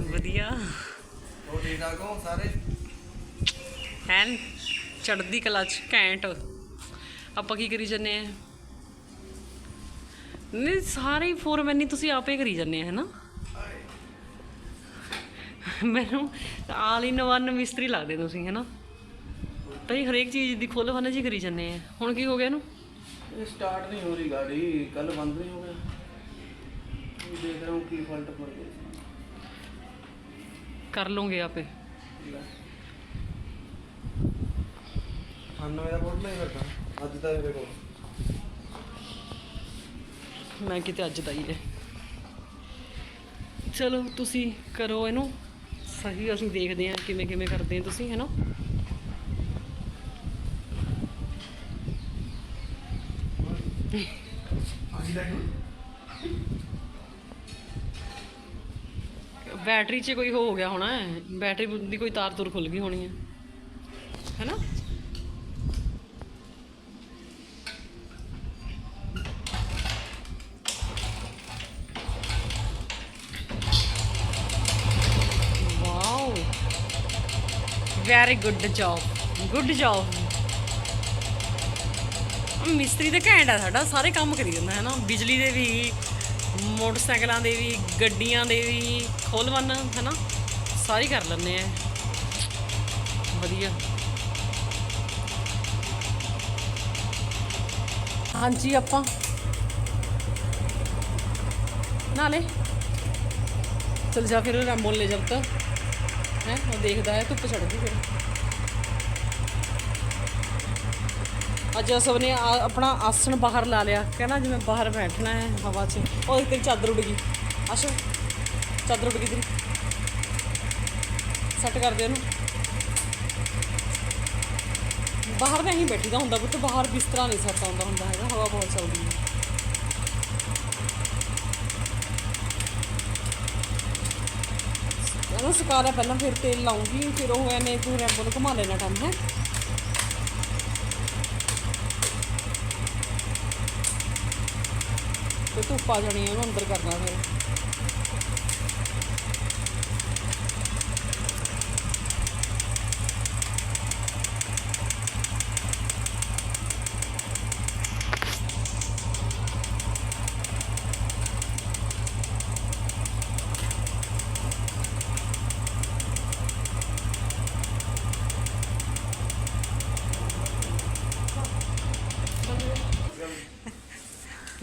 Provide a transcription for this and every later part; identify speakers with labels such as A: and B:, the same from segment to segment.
A: ਵਧੀਆ।
B: ਉਹ ਠੀਕ ਠਾਕ ਹੋ ਸਾਰੇ?
A: ਐਨ ਚੜਦੀ ਕਲਾ ਚ ਘੈਂਟ। ਆਪਾਂ ਕੀ ਕਰੀ ਜੰਨੇ ਆ? ਨਹੀਂ ਸਾਰੇ ਫੋਰਮੈਨ ਹੀ ਤੁਸੀਂ ਆਪੇ ਕਰੀ ਜੰਨੇ ਆ ਹੈਨਾ? ਮੈਨੂੰ ਆਲ ਇਨ ਵਨ ਮਿਸਤਰੀ ਲੱਗਦੇ ਤੁਸੀਂ ਹੈਨਾ? ਤਾਂ ਹੀ ਹਰੇਕ ਚੀਜ਼ ਦੀ ਖੋਲ ਫਨ ਜੀ ਕਰੀ ਜੰਨੇ ਆ। ਹੁਣ ਕੀ ਹੋ ਗਿਆ ਇਹਨੂੰ?
B: ਇਹ ਸਟਾਰਟ ਨਹੀਂ ਹੋ ਰਹੀ ਗਾੜੀ ਕੱਲ ਬੰਦ ਨਹੀਂ ਹੋ ਗਿਆ। ਦੇਖ ਰਹਾ ਹੂੰ ਕੀ ਫਾਲਟ ਪੜ ਗਿਆ।
A: ਕਰ ਲਓਗੇ ਆਪੇ।
B: ਹਾਂ ਮੇਰਾ ਬੋਲ ਨਹੀਂ ਕਰਦਾ ਅੱਜ ਤਾਂ ਇਹਦੇ ਕੋਲ।
A: ਮੈਂ ਕਿਤੇ ਅੱਜ ਦਾ ਹੀ ਹੈ। ਚਲੋ ਤੁਸੀਂ ਕਰੋ ਇਹਨੂੰ। ਸਹੀ ਅਸੀਂ ਦੇਖਦੇ ਹਾਂ ਕਿਵੇਂ ਕਿਵੇਂ ਕਰਦੇ ਹੋ ਤੁਸੀਂ ਹੈਨਾ?
B: ਅੱਜ ਲੈ
A: ਬੈਟਰੀ 'ਚ ਕੋਈ ਹੋ ਗਿਆ ਹੋਣਾ ਬੈਟਰੀ ਦੀ ਕੋਈ ਤਾਰ ਤੁਰ ਖੁੱਲ ਗਈ ਹੋਣੀ ਹੈ। ਹੈਨਾ? Wow very good job good job ਮਿਸਤਰੀ ਤੇ ਘੈਂਟ ਆ ਸਾਡਾ, ਸਾਰੇ ਕੰਮ ਕਰੀ ਜਾਂਦਾ ਹੈ ਨਾ ਬਿਜਲੀ ਦੇ ਵੀ ਮੋਟਰਸਾਈਕਲਾਂ ਦੇ ਵੀ, ਗੱਡੀਆਂ ਦੇ ਵੀ ਖੋਲਵਨ ਹੈ ਨਾ ਸਾਰੀ ਕਰ ਲੈਂਦੇ ਆ। ਵਧੀਆ। ਹਾਂਜੀ, ਆਪਾਂ। ਨਾਲੇ ਚਲ ਜਾ ਫਿਰ ਰੈਮਬੋ ਲੈ ਜਬ ਤੱਕ ਹੈ, ਉਹ ਦੇਖਦਾ ਹੈ, ਧੁੱਪ ਚੜਦੀ ਫਿਰ। ਅੱਜ ਸਭ ਨੇ ਆ- ਆਪਣਾ ਆਸਣ ਬਾਹਰ ਲਾ ਲਿਆ। ਕਹਿੰਦਾ ਜਿਵੇਂ ਬਾਹਰ ਬੈਠਣਾ ਹੈ ਹਵਾ 'ਚ। ਉਹ ਤੇਰੀ ਚਾਦਰ ਉੱਡ ਗਈ। ਆਸ਼ੋ, ਚਾਦਰ ਉੱਡ ਗਈ ਤੇਰੀ। ਸੈੱਟ ਕਰ ਦੇ ਉਹਨੂੰ। ਬਾਹਰ ਤਾਂ ਹੀ ਬੈਠੀਦਾ ਹੁੰਦਾ ਪੁੱਤ, ਬਾਹਰ ਬਿਸਤਰਾ ਨਹੀਂ ਸੈੱਟ ਆਉਂਦਾ ਹੁੰਦਾ ਹੈਗਾ, ਹਵਾ ਬਹੁਤ ਚੱਲਦੀ ਹੈ। ਉਹਨੂੰ ਸੁਕਾ ਲਿਆ ਪਹਿਲਾਂ, ਫਿਰ ਤੇਲ ਲਾਉਂਗੀ, ਫਿਰ ਉਹ ਐਨੇ ਤੂੰ ਰੈਂਬੋ ਨੂੰ ਘੁਮਾ ਲੈਣਾ ਕੰਮ, ਹੈ। ਤੇ ਧੁੱਪ ਆ ਜਾਣੀ ਹੈ ਉਹਨੂੰ ਅੰਦਰ ਕਰਨਾ ਫਿਰ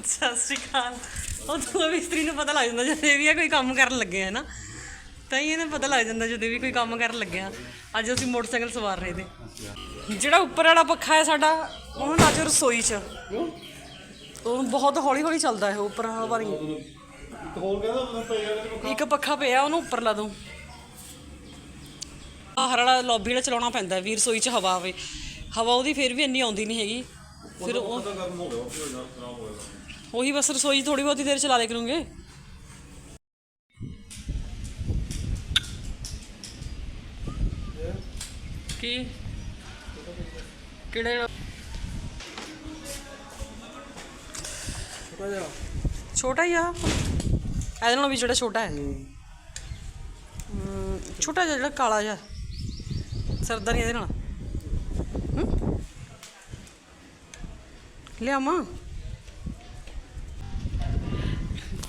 A: ਸਤਿ ਸ਼੍ਰੀ ਅਕਾਲ ਉਹ ਤੋਂ ਮਿਸਤਰੀ ਨੂੰ ਪਤਾ ਲੱਗ ਜਾਂਦਾ ਜਦੋਂ ਇਹ ਵੀ ਆ ਕੋਈ ਕੰਮ ਕਰਨ ਲੱਗੇ ਆ ਨਾ, ਤਾਂ ਹੀ ਇਹਨੂੰ ਪਤਾ ਲੱਗ ਜਾਂਦਾ ਜਦੋਂ ਵੀ ਕੋਈ ਕੰਮ ਕਰਨ ਲੱਗਿਆ ਅੱਜ ਅਸੀਂ ਮੋਟਰਸਾਈਕਲ ਸਵਾਰ ਰਹੇ ਤੇ। ਜਿਹੜਾ ਉੱਪਰ ਵਾਲਾ ਪੱਖਾ ਹੈ ਸਾਡਾ ਉਹਨੂੰ ਲਾ ਜੋ ਰਸੋਈ 'ਚ। ਉਹ ਬਹੁਤ ਹੌਲੀ ਹੌਲੀ ਚੱਲਦਾ ਹੈ ਉੱਪਰ ਹਵਾ ਨਹੀਂ ਇੱਕ ਪੱਖਾ ਪਿਆ, ਉਹਨੂੰ ਉੱਪਰ ਲਾ ਦੋ। ਬਾਹਰ ਵਾਲਾ ਲੌਬੀ ਵਾਲਾ ਚਲਾਉਣਾ ਪੈਂਦਾ ਵੀ ਰਸੋਈ 'ਚ ਹਵਾ ਆਵੇ। ਹਵਾ ਉਹਦੀ ਫਿਰ ਵੀ ਇੰਨੀ ਆਉਂਦੀ ਨਹੀਂ ਹੈਗੀ। ਫਿਰ ਉਹ ਉਹੀ ਬਸ ਰਸੋਈ ਥੋੜੀ ਬਹੁਤੀ ਦੇਰ ਚਲਾ ਲਿਆ ਕਰੂੰਗੇ। ਕੀ? ਕਿਹੜੇ
B: ਛੋਟਾ ਜਿਹਾ
A: ਹੀ ਆ। ਇਹਦੇ ਨਾਲੋਂ ਵੀ ਜਿਹੜਾ ਛੋਟਾ ਹੈ। ਛੋਟਾ ਜਿਹਾ ਜਿਹੜਾ ਕਾਲਾ ਜਿਹਾ। ਸਰਦਾ ਨਹੀਂ ਇਹਦੇ ਨਾਲ। ਲਿਆਵਾਂ।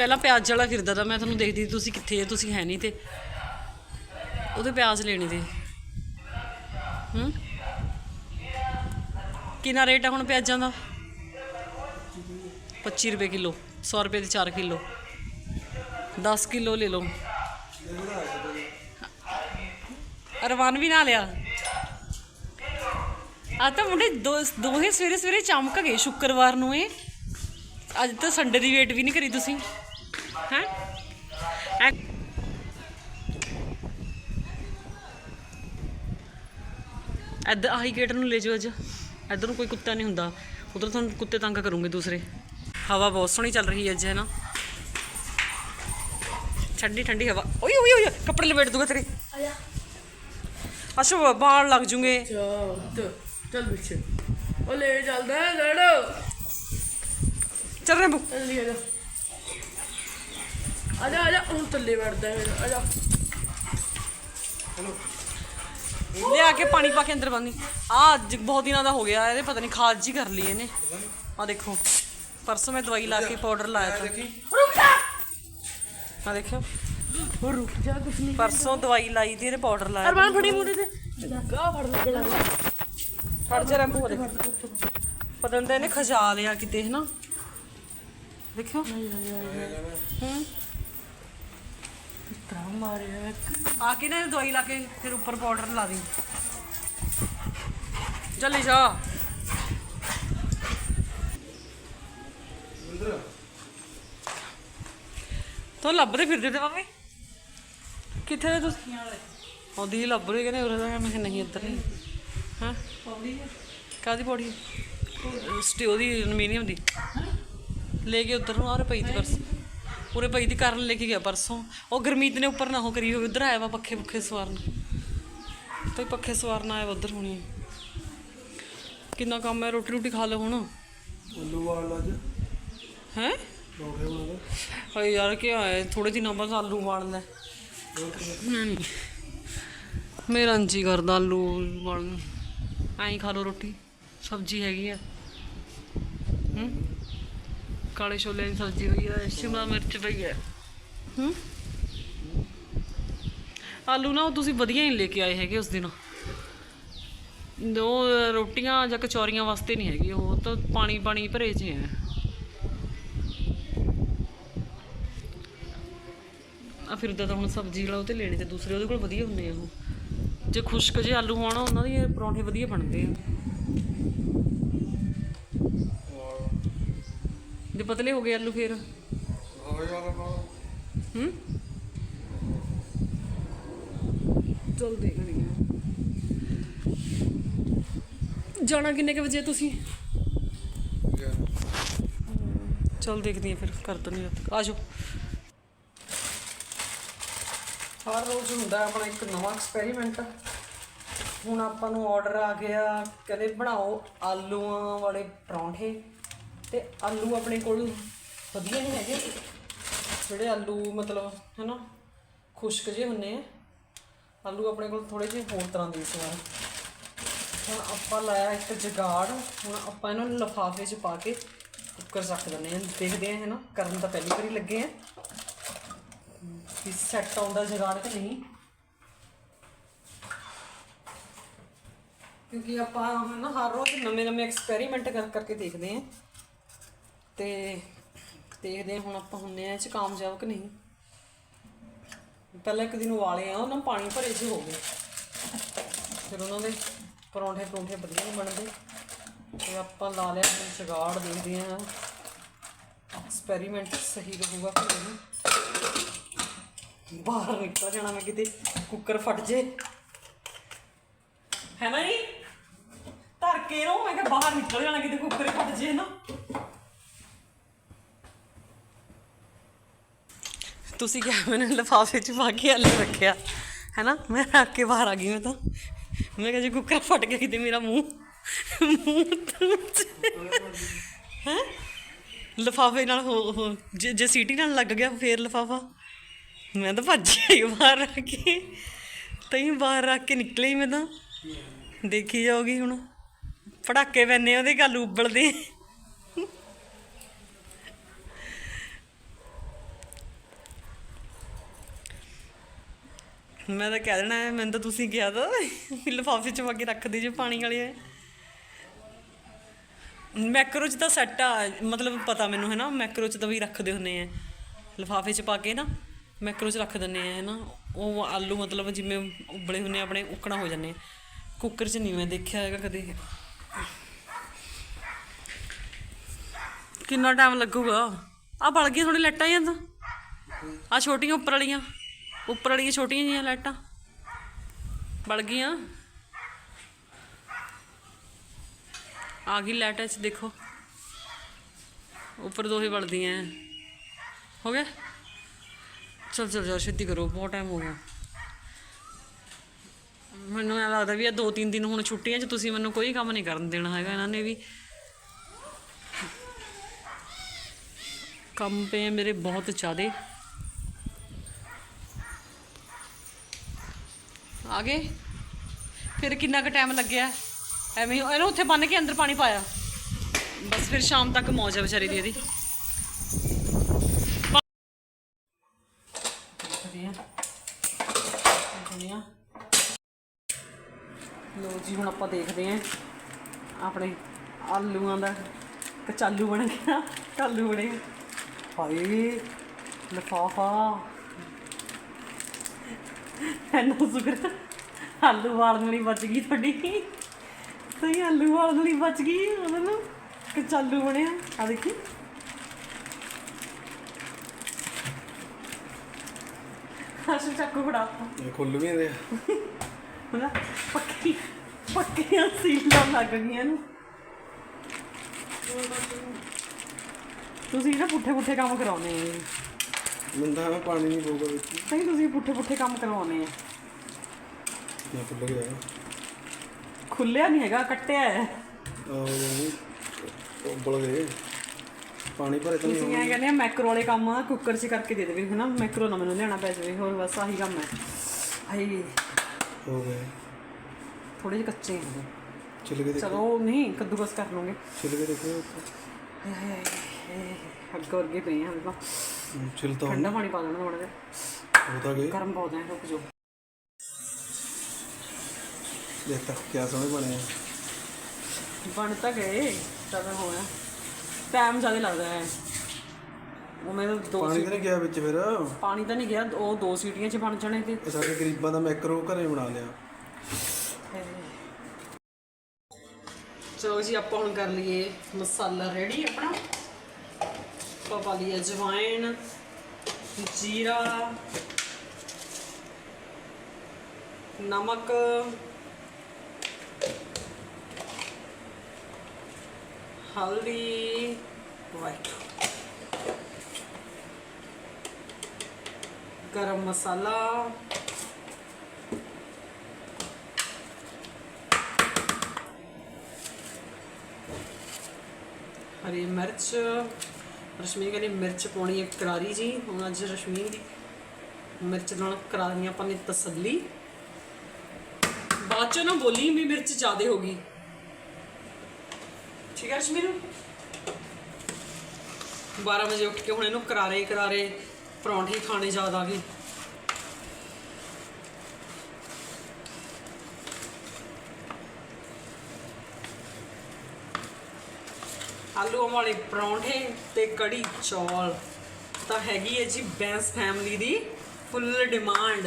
A: ਪਹਿਲਾਂ ਪਿਆਜ਼ ਵਾਲਾ ਫਿਰਦਾ ਤਾਂ ਮੈਂ ਤੁਹਾਨੂੰ ਦੇਖਦੀ ਤੁਸੀਂ ਕਿੱਥੇ ਹੈ ਤੁਸੀਂ ਹੈ ਨਹੀਂ ਤੇ। ਉਹਦੇ ਪਿਆਜ਼ ਲੈਣੇ ਤੇ। ਹੂੰ? ਕਿੰਨਾ ਰੇਟ ਆ ਹੁਣ ਪਿਆਜ਼ਾਂ ਦਾ? 25 ਰੁਪਏ ਕਿਲੋ 100 ਰੁਪਏ ਦੇ 4 ਕਿਲੋ। 10 ਕਿਲੋ ਲੈ ਲਓ। ਅਰਮਾਨ ਵੀ ਨਾ ਲਿਆ ਆ ਤਾਂ ਮੁੰਡੇ ਦੋ ਦੋਹੇ ਸਵੇਰੇ ਸਵੇਰੇ ਚਮਕ ਗਏ ਸ਼ੁੱਕਰਵਾਰ ਨੂੰ ਇਹ। ਅੱਜ ਤਾਂ ਸੰਡੇ ਦੀ ਵੇਟ ਵੀ ਨਹੀਂ ਕਰੀ ਤੁਸੀਂ। ਇੱਧਰ ਆਹੀ ਗੇਟ ਨੂੰ ਲੈ ਜਾਓ ਅੱਜ। ਇੱਧਰ ਨੂੰ ਕੋਈ ਕੁੱਤਾ ਨਹੀਂ ਹੁੰਦਾ। ਉਧਰ ਤੁਹਾਨੂੰ ਕੁੱਤੇ ਤੰਗ ਕਰੂੰਗੇ ਦੂਸਰੇ। ਹਵਾ ਬਹੁਤ ਸੋਹਣੀ ਚੱਲ ਰਹੀ ਹੈ ਅੱਜ ਹੈ ਨਾ? ਠੰਡੀ ਠੰਡੀ ਹਵਾ। ਓਏ ਓਏ ਓਏ ਕੱਪੜੇ ਲਪੇਟ ਦੂਗਾ ਤੇਰੇ। ਅਸ਼ੋ ਬਾਲ ਲੱਗ ਜੂਗੇ।
C: ਚੱਲ ਪਿੱਛੇ। ਉਹ ਲੈ ਚੱਲਦਾ ਲੜੋ।
A: ਚੱਲ ਰਹੇ ਬੂ
C: ਚੱਲੀ ਆ ਜਾ ਆ ਜਾ ਆ ਜਾ ਹੁਣ ਥੱਲੇ ਵੜਦਾ ਹੈ ਆ ਜਾ।
A: ਲਿਆ ਕੇ ਪਾਣੀ ਪਾ ਕੇ ਅੰਦਰ ਬੰਨੀ। ਆ ਅੱਜ ਬਹੁਤ ਦਿਨਾਂ ਦਾ ਹੋ ਗਿਆ ਇਹਦੇ ਪਤਾ ਨਹੀਂ ਖਾਜ ਜੀ ਕਰ ਲਈ ਇਹਨੇ। ਆ ਦੇਖੋ ਪਰਸੋਂ ਮੈਂ ਦਵਾਈ ਲਾ ਕੇ ਪਾਊਡਰ ਲਾਇਆ ਤਾ
C: ਰੁਕ ਜਾ।
A: ਆ ਦੇਖਿਓ।
C: ਉਹ ਰੁਕ ਜਾ ਕੁਛ ਨਹੀਂ
A: ਪਰਸੋਂ ਦਵਾਈ ਲਾਈ ਦੀ ਇਹਨੇ ਪਾਊਡਰ ਲਾਇਆ
C: ਅਰਮਾਨ ਫੜੀ ਮੂਰੇ ਤੇ ਗਾ ਫੜ ਲੱਗ ਲੱਗ
A: ਫੜ ਜਾ ਰੰਗੂ ਦੇਖ ਪਤਾ ਨਹੀਂ ਇਹਨੇ ਖਜਾ ਲਿਆ ਕਿਤੇ ਹਨਾ। ਦੇਖਿਓ। ਹੂੰ।
C: ਤਰਾ ਮਾਰਿਆ
A: ਆ ਕੇ ਨਾ ਇਹਨੇ ਦਵਾਈ ਲਾ ਕੇ ਫਿਰ ਉੱਪਰ ਪਾਊਡਰ ਲਾ ਦੀ। ਜਲਦੀ ਜਾ। ਤੋ ਲੱਭਦੇ ਫਿਰਦੇ ਤੇ ਮੰਮੀ ਕਿੱਥੇ ਨੇ ਤੁਸੀਂ? ਆਉਂਦੀ ਲੱਭ ਰਹੇ ਕਹਿੰਦੇ ਉਰੇ ਦਾ ਮੈਂ ਕਿਹਾ ਨਹੀਂ ਇੱਧਰ ਨਹੀਂ। ਹਾਂ? ਪੌੜੀ ਕਾਦੀ ਪੌੜੀ ਸਟੀਓ ਦੀ ਐਲੂਮੀਨੀਅਮ ਦੀ। ਲੈ ਕੇ ਉੱਧਰ ਨੂੰ ਆ ਰੇ ਪਈ ਦੀ ਪਰਸ ਉਰੇ ਪਈ ਦੀ ਕਰਨ ਲੈ ਕੇ ਗਿਆ ਪਰਸੋਂ। ਉਹ ਗਰਮੀਤ ਨੇ ਉੱਪਰ ਨਾ ਹੋ ਕਰੀ ਹੋਵੇ ਉਧਰ ਆਇਆ ਵਾ ਪੱਖੇ ਪੁੱਖੇ ਸਵਾਰਨ। ਤੇ ਪੱਖੇ ਸਵਾਰਨ ਆਇਆ ਉੱਧਰ ਹੋਣੀ ਕਿੰਨਾ ਕੰਮ ਹੈ ਰੋਟੀ ਰੋਟੀ ਖਾ ਲਓ ਹੁਣ।
B: ਆਲੂ ਵਾਲ ਅੱਜ
A: ਹੈ?
B: ਪਰੌਂਠੇ
A: ਯਾਰ ਕੀ ਹੋਇਆ ਥੋੜੇ ਦਿਨਾਂ ਬਾਅਦ ਆਲੂ ਨਹੀਂ ਮੇਰਾ ਜੀ ਕਰਦਾ ਆਲੂ ਉਬਾਲਣ ਐਂ ਖਾ ਲਓ ਰੋਟੀ। ਸਬਜ਼ੀ ਹੈਗੀ ਆ। ਹੂੰ? ਕਾਲੇ ਛੋਲੇ ਦੀ ਸਬਜ਼ੀ ਹੋਈ ਆ ਸ਼ਿਮਲਾ ਮਿਰਚ ਪਈ ਹੈ ਹੂੰ? ਆਲੂ ਨਾ ਉਹ ਤੁਸੀਂ ਵਧੀਆ ਹੀ ਲੈ ਕੇ ਆਏ ਹੈਗੇ ਉਸ ਦਿਨ। ਉਹ ਰੋਟੀਆਂ ਜਾਂ ਕਚੌਰੀਆਂ ਵਾਸਤੇ ਨਹੀਂ ਹੈਗੀ ਉਹ ਤਾਂ ਪਾਣੀ ਪਾਣੀ ਭਰੇ ਚ ਹੈ ਆ ਫਿਰਦਾ ਤਾਂ ਹੁਣ ਸਬਜ਼ੀ ਉਹ ਤੇ ਲੈਣੇ ਤੇ ਦੂਸਰੇ ਉਹਦੇ ਕੋਲ ਵਧੀਆ ਹੁੰਦੇ ਆ ਉਹ। ਜੇ ਖੁਸ਼ਕ ਜੇ ਆਲੂ ਹੋਣ ਉਹਨਾਂ ਦੇ ਪਰੌਂਠੇ ਵਧੀਆ ਬਣਦੇ ਆ। ਜੇ ਪਤਲੇ ਹੋ ਗਏ ਆਲੂ ਫੇਰ? ਹੂੰ? ਚਲ ਦੇਖਦੇ ਜਾਣਾ ਕਿੰਨੇ ਕੁ ਵਜੇ ਤੁਸੀਂ? ਚਲ ਦੇਖਦੀ ਆ ਫਿਰ, ਕਰ ਦਿੰਦੀ ਆ। ਆਜੋ। ਹਰ ਰੋਜ਼ ਹੁੰਦਾ ਆਪਣਾ ਇੱਕ ਨਵਾਂ ਐਕਸਪੈਰੀਮੈਂਟ ਹੁਣ ਆਪਾਂ ਨੂੰ ਆਰਡਰ ਆ ਗਿਆ, ਕਹਿੰਦੇ ਬਣਾਓ ਆਲੂਆਂ ਵਾਲੇ ਪਰੌਂਠੇ। ਤੇ ਆਲੂ ਆਪਣੇ ਕੋਲ ਵਧੀਆ ਨਹੀਂ ਹੈਗੇ। ਜਿਹੜੇ ਆਲੂ ਮਤਲਬ ਹੈਨਾ, ਖੁਸ਼ਕ ਜਿਹੇ ਹੁੰਨੇ ਆ, ਆਲੂ ਆਪਣੇ ਕੋਲ ਥੋੜੇ ਜਿਹੇ ਹੋਰ ਤਰ੍ਹਾਂ ਦੇ ਇਸ ਵਾਰ ਹੁਣ ਆਪਾਂ ਲਾਇਆ ਇੱਕ ਜਗਾੜ, ਹੁਣ ਆਪਾਂ ਇਹਨਾਂ ਨੂੰ ਲਿਫਾਫੇ 'ਚ ਪਾ ਕੇ ਕੁੱਕਰ ਰੱਖ ਦਿੰਦੇ ਹਾਂ। ਦੇਖਦੇ ਹਾਂ ਹੈਨਾ, ਕਰਨ ਤਾਂ ਪਹਿਲੀ ਵਾਰੀ ਲੱਗੇ ਆ। ਕਿ ਸੈੱਟ ਆਉਂਦਾ ਜਗਾੜ ਕਿ ਨਹੀਂ? ਕਿਉਂਕਿ ਆਪਾਂ ਨਾ ਹਰ ਰੋਜ਼ ਨਵੇਂ ਨਵੇਂ ਐਕਸਪੈਰੀਮੈਂਟ ਕਰ ਕਰਕੇ ਦੇਖਦੇ ਹਾਂ। ਤੇ ਦੇਖਦੇ ਹਾਂ ਹੁਣ ਆਪਾਂ ਹੁੰਨੇ ਆ ਇਹ ਚ ਕਾਮਯਾਬ ਕਿ ਨਹੀਂ। ਪਹਿਲਾਂ ਇੱਕ ਦਿਨ ਉਬਾਲੇ ਆ, ਉਹਨਾਂ ਪਾਣੀ ਭਰੇ ਜਿਹੇ ਹੋ ਗਏ। ਫਿਰ ਉਹਨਾਂ ਦੇ ਪਰੌਂਠੇ ਪਰੌਂਠੇ ਵਧੀਆ ਨਹੀਂ ਬਣਦੇ। ਤੇ ਆਪਾਂ ਲਾ ਲਿਆ ਹੁਣ ਜਗਾੜ ਦੇਖਦੇ ਹਾਂ। ਐਕਸਪੈਰੀਮੈਂਟ ਸਹੀ ਰਹੂਗਾ ਕਿ ਨਹੀਂ। ਬਾਹਰ ਨਿਕਲ ਜਾਣਾ ਮੈਂ ਕਿਤੇ ਕੁੱਕਰ ਫਟ ਜੇ। ਹੈ ਨਾ ਜੀ? ਧਰ ਕੇ ਰੋ ਮੈਂ ਕਿਹਾ ਬਾਹਰ ਨਿਕਲ ਜਾਣਾ ਕਿਤੇ ਕੁੱਕਰ ਫਟ ਜੇ ਨਾ। ਤੁਸੀਂ ਕਿਹਾ ਮੈਨੂੰ ਲਿਫਾਫੇ 'ਚ ਪਾ ਕੇ ਆਲੂ ਰੱਖਿਆ। ਹੈ ਨਾ ਮੈਂ ਰੱਖ ਕੇ ਬਾਹਰ ਆ ਗਈ ਮੈਂ ਤਾਂ। ਮੈਂ ਕਿਹਾ ਜੇ ਕੁੱਕਰ ਫਟ ਗਿਆ ਕਿਤੇ ਮੇਰਾ ਮੂੰਹ। ਮੂੰਹ ਹੈ? ਲਿਫਾਫੇ ਨਾਲ ਹੋ ਹੋ- ਜੇ ਜੇ ਸੀਟੀ ਨਾਲ ਲੱਗ ਗਿਆ ਫੇਰ ਲਿਫਾਫਾ। ਮੈਂ ਤਾਂ ਭੱਜ ਆਈ ਬਾਹਰ ਰੱਖ ਕੇ। ਤਈ ਬਾਹਰ ਰੱਖ ਕੇ ਨਿਕਲੇ ਮੈਂ ਤਾਂ। ਦੇਖੀ ਜਾਓਗੀ ਹੁਣ। ਪੜਾਕੇ ਪੈਨੇ ਉਹਦੇ ਗੱਲ ਉਬਲਦੇ। ਮੈਂ ਤਾਂ ਕਹਿ ਦੇਣਾ ਹੈ, ਮੈਨੂੰ ਤਾਂ ਤੁਸੀਂ ਕਿਹਾ ਤਾਂ ਲਿਫਾਫੇ ਚ ਪਾ ਕੇ ਰੱਖਦੇ ਜੇ ਪਾਣੀ ਵਾਲੇ। ਮੈਕਰੋ ਚ ਤਾਂ ਸੈੱਟ ਆ ਮਤਲਬ ਪਤਾ ਮੈਨੂੰ ਹੈ ਨਾ ਮੈਕਰੋ ਚ ਤਾਂ ਵੀ ਰੱਖਦੇ ਹੁੰਨੇ ਆ। ਲਿਫਾਫੇ ਚ ਪਾ ਕੇ ਨਾ ਮੈਕਰੋ ਚ ਰੱਖ ਦਿੰਨੇ ਆ ਹੈ ਨਾ ਉਹ ਆਲੂ ਮਤਲਬ ਜਿਵੇਂ ਉਬਲੇ ਹੁੰਨੇ ਆ ਆਪਣੇ ਉਕਣਾ ਹੋ ਜਾਂਦੇ ਕੁੱਕਰ ਚ ਨਹੀਂ ਮੈਂ ਦੇਖਿਆ ਹੈਗਾ ਕਦੇ। ਕਿੰਨਾ ਟਾਈਮ ਲੱਗੂਗਾ? ਆ ਬਲ ਗਈ ਥੋੜੀ ਲੱਟਾਂ ਜਾਂ ਤਾਂ। ਆ ਛੋਟੀਆਂ ਉੱਪਰ ਵਾਲੀਆਂ। ਉੱਪਰ ਵਾਲੀਆਂ ਛੋਟੀਆਂ ਜੀਆਂ ਲਾਈਟਾਂ। ਬਲ ਗਈਆਂ। ਆ ਗਈ ਲਾਈਟ ਚ ਦੇਖੋ। ਉੱਪਰ ਦੋ ਬਲਦੀਆਂ ਹੋ ਗਿਆ? ਚਲ ਚਲ ਜਾ ਛੇਤੀ ਕਰੋ, ਬਹੁਤ ਟਾਈਮ ਹੋ ਗਿਆ। ਮੈਨੂੰ ਐਂ ਲੱਗਦਾ ਵੀ ਇਹ ਦੋ ਤਿੰਨ ਦਿਨ ਹੁਣ ਛੁੱਟੀਆਂ 'ਚ ਤੁਸੀਂ ਮੈਨੂੰ ਕੋਈ ਕੰਮ ਨਹੀਂ ਕਰਨ ਦੇਣਾ ਹੈਗਾ, ਇਹਨਾਂ ਨੇ ਵੀ। ਕੰਮ ਪਏ ਮੇਰੇ ਬਹੁਤ ਜ਼ਿਆਦੇ। ਆ ਗਏ। ਫਿਰ ਕਿੰਨਾ ਕੁ ਟਾਈਮ ਲੱਗਿਆ? ਐਵੇਂ ਇਹਨੂੰ ਉੱਥੇ ਬੰਨ ਕੇ ਅੰਦਰ ਪਾਣੀ ਪਾਇਆ। ਬਸ ਫਿਰ ਸ਼ਾਮ ਤੱਕ ਮੌਜ ਹੈ ਵਿਚਾਰੀ ਦੀ ਇਹਦੀ। ਦੇਖਦੇ ਲੋ ਜੀ, ਹੁਣ ਆਪਾਂ ਦੇਖਦੇ ਆ ਆਪਣੇ ਆਲੂਆਂ ਦਾ ਕਚਾਲੂ ਬਣ ਗਿਆ। ਕਾਲੂ ਬਣੇ। ਹਾਏ, ਲਫਾਫਾ। ਐਨਾ ਸ਼ੁਕਰ। ਆਲੂ ਵਾਲਣ ਵਾਲੀ ਬਚ ਗਈ ਤੁਹਾਡੀ। ਸਹੀ ਆਲੂ ਵਾਲਣ ਵਾਲੀ ਬਚ ਗਈ ਉਹਨਾਂ ਨੂੰ। ਕਚਾਲੂ ਬਣਿਆ ਆ। ਦੇਖੀ। ਆਸ਼ੂ ਚੱਕੂ ਫੜਾ।
B: ਇਹ ਖੁੱਲ ਵੀ ਰਿਹਾ
A: ਹਨਾ? ਪੱਕੀ ਪੱਕੀਆਂ ਸੀਲਾਂ ਲੱਗ ਗਈਆਂ ਨੇ ਤੁਸੀਂ ਨਾ ਪੁੱਠੇ ਪੁੱਠੇ ਕੰਮ ਕਰਾਉਨੇ ਆ।
B: ਮੰਦਾ ਮੈਂ ਪਾਣੀ ਨਹੀਂ ਪਊਗਾ ਵਿੱਚ।
A: ਸਹੀ ਤੁਸੀਂ ਪੁੱਠੇ ਪੁੱਠੇ ਕੰਮ ਕਰਵਾਉਨੇ ਆ।
B: ਇਹ ਖੁੱਲ ਗਿਆ।
A: ਖੁੱਲਿਆ ਨਹੀਂ ਹੈਗਾ ਕੱਟਿਆ ਹੈ।
B: ਨਹੀਂ ਉਬਲ ਗਏ। ਪਾਣੀ ਭਰੇ ਤਾਂ ਨਹੀਂ
A: ਤੁਸੀਂ ਐਂ ਕਹਿੰਦੇ ਆ ਮੈਕਰੋ ਵਾਲੇ ਕੰਮ ਕੁੱਕਰ 'ਚ ਕਰਕੇ ਦੇ ਦੇਵੇ ਹਨਾ ਮੈਕਰੋ ਨਾ ਮੈਨੂੰ ਲਿਆਣਾ ਪੈ ਜਾਵੇ ਹੋਰ ਬਸ ਆਹੀ ਕੰਮ ਹੈ। ਹਾਏ
B: ਹੋ ਗਏ।
A: ਥੋੜੇ ਜਿਹੇ ਕੱਚੇ ਹੈ
B: ਕੇ ਦੇਖੋ।
A: ਚਲੋ ਨਹੀਂ ਕੱਦੂਕਸ ਕਰ ਲਵਾਂਗੇ।
B: ਛਿਲ ਕੇ ਦੇਖੋ।
A: ਹਾਏ ਹਾਏ ਅੱਗ ਵਰਗੇ ਪਏ ਹਲੇ ਤਾਂ। ਠੰਡਾ ਪਾਣੀ ਪਾ ਦੇਣਾ ਥੋੜਾ ਜਿਹਾ।
B: ਹੋ ਤਾਂ ਗਏ
A: ਗਰਮ ਬਹੁਤ ਹੈ ਰੁਕ ਜਾਓ।
B: ਦੇਖ ਤੱਕ ਕਿਆ ਸੋਹਣੇ ਬਣੇ ਆ।
A: ਬਣ ਤਾਂ ਗਏ ਚਲ ਹੋਇਆ ਟਾਈਮ ਜ਼ਿਆਦਾ ਲੱਗਦਾ ਹੈ। ਉਹ ਮੇਰੇ ਦੋ
B: ਪਾਣੀ ਤਾਂ ਨਹੀਂ ਗਿਆ ਵਿੱਚ ਫਿਰ।
A: ਪਾਣੀ ਤਾਂ ਨਹੀਂ ਗਿਆ ਉਹ ਦੋ ਸੀਟੀਆਂ 'ਚ ਬਣ ਜਾਣੇ ਤੇ।
B: ਸਾਡੇ ਗਰੀਬਾਂ ਦਾ ਮੈਕਰੋ ਘਰੇ ਬਣਾ ਲਿਆ।
A: ਚਲੋ ਜੀ ਆਪਾਂ ਹੁਣ ਕਰ ਲਈਏ ਮਸਾਲਾ ਰੈਡੀ ਆਪਣਾ। ਆਪਾਂ ਪਾ ਲਈਏ ਅਜਵਾਇਣ ਜੀਰਾ ਨਮਕ ਹਲਦੀ ਵਾਈਟ। ਗਰਮ ਮਸਾਲਾ ਹਰੀ ਮਿਰਚ ਰਸ਼ਮੀ ਕਹਿੰਦੀ ਮਿਰਚ ਪਾਉਣੀ ਹੈ ਕਰਾਰੀ ਜੀ, ਹੁਣ ਅੱਜ ਰਸ਼ਮੀ ਦੀ ਮਿਰਚ ਨਾਲ ਕਰਾਰੀਆਂ ਆਪਾਂ ਨੇ ਤਸੱਲੀ। ਬਾਅਦ 'ਚ ਨਾ ਬੋਲੀ ਵੀ ਮਿਰਚ ਜ਼ਿਆਦੇ ਹੋ ਗਈ। ਠੀਕ ਹੈ ਰਸ਼ਮੀ ਨੂੰ? 12 ਵਜੇ ਉੱਠ ਕੇ ਹੁਣ ਇਹਨੂੰ ਕਰਾਰੇ ਕਰਾਰੇ ਪਰੌਂਠੇ ਖਾਣੇ ਜ਼ਿਆਦਾ ਆ ਆਲੂ ਵਾਲੇ ਪਰੌਂਠੇ ਤੇ ਕੜੀ ਚੌਲ। ਤਾਂ ਹੈਗੀ ਹੈ ਜੀ ਬੈਂਸ ਫੈਮਿਲੀ ਦੀ ਫੁੱਲ ਡਿਮਾਂਡ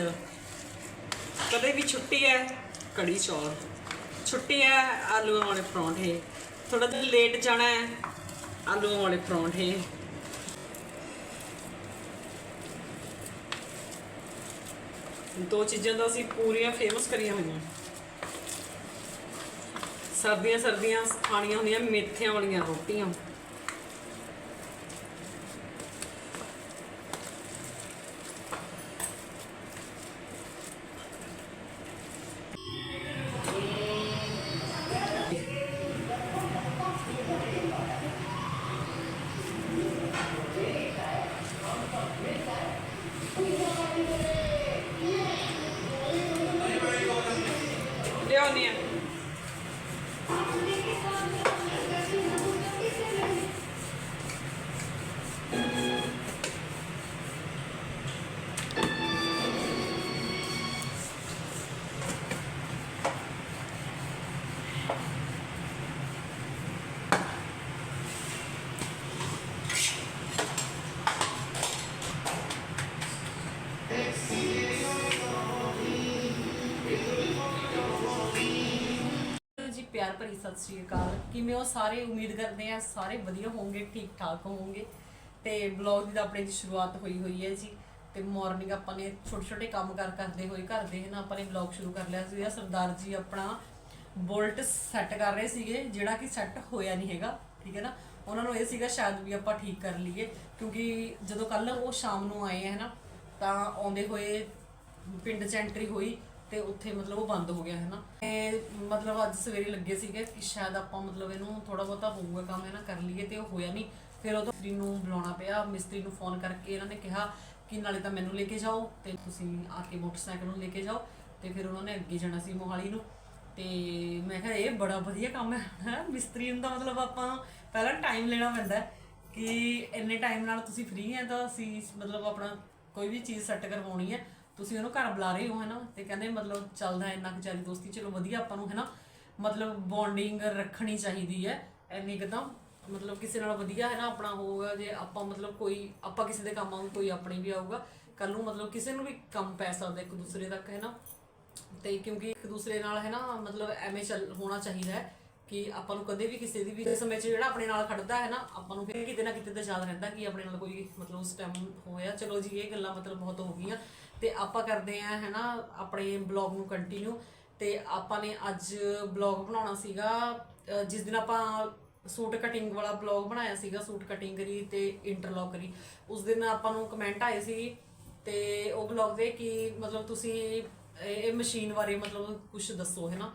A: ਕਦੇ ਵੀ ਛੁੱਟੀ ਹੈ, ਕੜੀ ਚੌਲ। ਛੁੱਟੀ ਹੈ, ਆਲੂ ਵਾਲੇ ਪਰੌਂਠੇ। ਥੋੜਾ ਜਿਹਾ ਲੇਟ ਜਾਣਾ ਹੈ, ਆਲੂ ਵਾਲੇ ਪਰੌਂਠੇ। ਦੋ ਚੀਜ਼ਾਂ ਦਾ ਅਸੀਂ ਪੂਰੀਆਂ ਫੇਮਸ ਕਰੀਆਂ ਹੋਈਆਂ। ਸਰਦੀਆਂ ਸਰਦੀਆਂ ਖਾਣੀਆਂ ਹੁੰਦੀਆਂ ਮੇਥਿਆਂ ਵਾਲੀਆਂ ਰੋਟੀਆਂ। ਸਤਿ ਸ੍ਰੀ ਅਕਾਲ। ਕਿਵੇਂ ਹੋ? ਸਾਰੇ ਉਮੀਦ ਕਰਦੇ ਆ ਸਾਰੇ ਵਧੀਆ ਹੋਵੋਗੇ ਠੀਕ ਠਾਕ ਹੋਵੋਗੇ। ਤੇ ਬਲੌਗ ਦੀ ਤਾਂ ਆਪਣੇ ਦੀ ਸ਼ੁਰੂਆਤ ਹੋਈ ਹੋਈ ਹੈ ਜੀ। ਤੇ ਮਾਰਨਿੰਗ ਆਪਾਂ ਨੇ ਛੋਟੇ ਛੋਟੇ ਕੰਮ ਕਾਰ ਕਰਦੇ ਹੋਏ ਘਰ ਦੇ ਨਾ ਆਪਾਂ ਨੇ ਬਲੌਗ ਸ਼ੁਰੂ ਕਰ ਲਿਆ ਸੀ। ਸਰਦਾਰ ਜੀ ਆਪਣਾ ਬੋਲਟ ਸੈੱਟ ਕਰ ਰਹੇ ਸੀਗੇ, ਜਿਹੜਾ ਕਿ ਸੈੱਟ ਹੋਇਆ ਨਹੀਂ ਹੈਗਾ, ਠੀਕ ਹੈ ਨਾ? ਉਹਨਾਂ ਨੂੰ ਇਹ ਸੀਗਾ ਸ਼ਾਇਦ ਵੀ ਆਪਾਂ ਠੀਕ ਕਰ ਲਈਏ, ਕਿਉਂਕਿ ਜਦੋਂ ਕੱਲ ਉਹ ਸ਼ਾਮ ਨੂੰ ਆਏ ਹੈ ਨਾ ਤਾਂ ਆਉਂਦੇ ਹੋਏ ਪਿੰਡ ਚ ਐਂਟਰੀ ਹੋਈ। ਤੇ ਉੱਥੇ ਮਤਲਬ ਉਹ ਬੰਦ ਹੋ ਗਿਆ, ਹੈ ਨਾ। ਤੇ ਮਤਲਬ ਅੱਜ ਸਵੇਰੇ ਲੱਗੇ ਸੀਗੇ ਕਿ ਸ਼ਾਇਦ ਆਪਾਂ ਮਤਲਬ ਇਹਨੂੰ ਥੋੜਾ ਬਹੁਤਾ ਹੋਊਗਾ ਕੰਮ, ਹੈ ਨਾ, ਕਰ ਲਈਏ ਤੇ ਉਹ ਹੋਇਆ ਨਹੀਂ। ਫਿਰ ਉਹ ਤੋਂ ਮਿਸਤਰੀ ਨੂੰ ਬੁਲਾਉਣਾ ਪਿਆ, ਮਿਸਤਰੀ ਨੂੰ ਫੋਨ ਕਰਕੇ ਇਹਨਾਂ ਨੇ ਕਿਹਾ ਕਿ ਨਾਲੇ ਤਾਂ ਮੈਨੂੰ ਲੈ ਕੇ ਜਾਓ ਤੇ ਤੁਸੀਂ ਆ ਕੇ ਮੋਟਰਸਾਈਕਲ ਨੂੰ ਲੈ ਕੇ ਜਾਓ। ਤੇ ਫਿਰ ਉਹਨਾਂ ਨੇ ਅੱਗੇ ਜਾਣਾ ਸੀ ਮੋਹਾਲੀ ਨੂੰ। ਤੇ ਮੈਂ ਕਿਹਾ, ਇਹ ਬੜਾ ਵਧੀਆ ਕੰਮ ਹੈ ਹੈ ਮਿਸਤਰੀ ਨੂੰ ਤਾਂ ਮਤਲਬ ਆਪਾਂ ਪਹਿਲਾਂ ਟਾਈਮ ਲੈਣਾ ਪੈਂਦਾ ਕਿ ਇੰਨੇ ਟਾਈਮ ਨਾਲ ਤੁਸੀਂ ਫ੍ਰੀ ਹੈ ਤਾਂ ਅਸੀਂ ਮਤਲਬ ਆਪਣਾ ਕੋਈ ਵੀ ਚੀਜ਼ ਸੈੱਟ ਕਰਵਾਉਣੀ ਹੈ। ਤੁਸੀਂ ਉਹਨੂੰ ਘਰ ਬੁਲਾ ਰਹੇ ਹੋ ਹੈ ਤੇ ਕਹਿੰਦੇ ਮਤਲਬ ਚੱਲਦਾ ਇੰਨਾ ਕੁ ਚਾਰੀ ਦੋਸਤੀ, ਚਲੋ ਵਧੀਆ ਆਪਾਂ ਨੂੰ ਹੈ ਮਤਲਬ ਬੌਂਡਿੰਗ ਰੱਖਣੀ ਚਾਹੀਦੀ ਹੈ, ਇੰਨੀ ਕੁ ਮਤਲਬ ਕਿਸੇ ਨਾਲ ਵਧੀਆ ਹੈ ਨਾ ਆਪਣਾ ਹੋਊਗਾ, ਜੇ ਆਪਾਂ ਮਤਲਬ ਕੋਈ, ਆਪਾਂ ਕਿਸੇ ਦੇ ਕੰਮ ਆਉਂਗੇ ਕੋਈ ਆਪਣੇ ਵੀ ਆਊਗਾ ਕੱਲ ਨੂੰ ਮਤਲਬ ਕਿਸੇ ਨੂੰ ਵੀ ਕੰਮ ਪੈ ਸਕਦਾ ਇੱਕ ਦੂਸਰੇ ਤੱਕ ਹੈ ਨਾ ਤੇ ਕਿਉਂਕਿ ਇੱਕ ਦੂਸਰੇ ਨਾਲ ਹੈ ਨਾ ਮਤਲਬ ਐਵੇਂ ਚੱਲ, ਹੋਣਾ ਚਾਹੀਦਾ ਹੈ ਕਿ ਆਪਾਂ ਨੂੰ ਕਦੇ ਵੀ ਕਿਸੇ ਦੀ ਵੀ ਸਮੇਂ 'ਚ ਜਿਹੜਾ ਆਪਣੇ ਨਾਲ ਖੜਦਾ ਹੈ ਨਾ, ਆਪਾਂ ਨੂੰ ਫਿਰ ਕਿਤੇ ਨਾ ਕਿਤੇ ਤਾਂ ਯਾਦ ਰਹਿੰਦਾ ਕਿ ਆਪਣੇ ਨਾਲ ਕੋਈ ਮਤਲਬ ਉਸ ਟਾਈਮ ਹੋਇਆ। ਚਲੋ ਜੀ, ਇਹ ਗੱਲਾਂ ਮਤਲਬ ਬਹੁਤ ਹੋ ਗਈਆਂ। ਤੇ ਆਪਾਂ ਕਰਦੇ ਆ ਹੈ ਨਾ ਆਪਣੇ ਬਲੌਗ ਨੂੰ ਕੰਟੀਨਿਊ ਤੇ ਆਪਾਂ ਨੇ ਅੱਜ ਬਲੌਗ ਬਣਾਉਣਾ ਸੀਗਾ ਜਿਸ ਦਿਨ ਆਪਾਂ ਸੂਟ ਕਟਿੰਗ ਵਾਲਾ ਬਲੌਗ ਬਣਾਇਆ ਸੀਗਾ, ਸੂਟ ਕਟਿੰਗ ਕਰੀ ਤੇ ਇੰਟਰਲੌਕ ਕਰੀ। ਉਸ ਦਿਨ ਆਪਾਂ ਨੂੰ ਕਮੈਂਟ ਆਏ ਸੀ ਤੇ ਉਹ ਬਲੌਗ ਦੇ ਕਿ ਮਤਲਬ ਤੁਸੀਂ ਇਹ ਮਸ਼ੀਨ ਬਾਰੇ ਮਤਲਬ ਕੁਝ ਦੱਸੋ ਹੈ ਨਾ